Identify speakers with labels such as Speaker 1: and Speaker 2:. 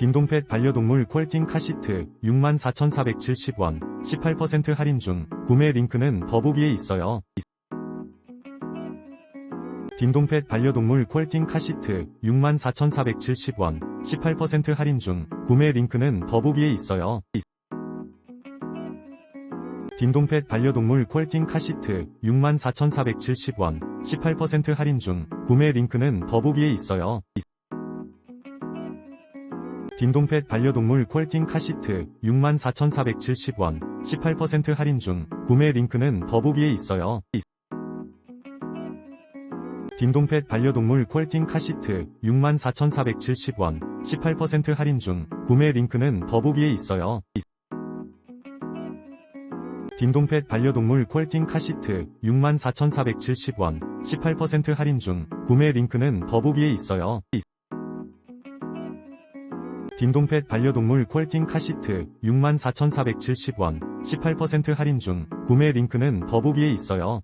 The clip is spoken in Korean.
Speaker 1: 딩동펫 반려동물 콜팅 카시트 64,470원 18% 할인 중 구매 링크는 더보기에 있어요. 딩동펫 반려동물 콜팅 카시트 64,470원 18% 할인 중 구매 링크는 더보기에 있어요. 딩동펫 반려동물 콜팅 카시트 64,470원 18% 할인 중 구매 링크는 더보기에 있어요. 딩동펫 반려동물 콜팅 카시트 64,470원 18% 할인 중 구매 링크는 더보기에 있어요. 딩동펫 반려동물 콜팅 카시트 64,470원 18% 할인 중 구매 링크는 더보기에 있어요. 딩동펫 반려동물 콜팅 카시트 64,470원 18% 할인 중 구매 링크는 더보기에 있어요. 딩동펫 반려동물 콜팅 카시트 64,470원 18% 할인 중 구매 링크는 더보기에 있어요.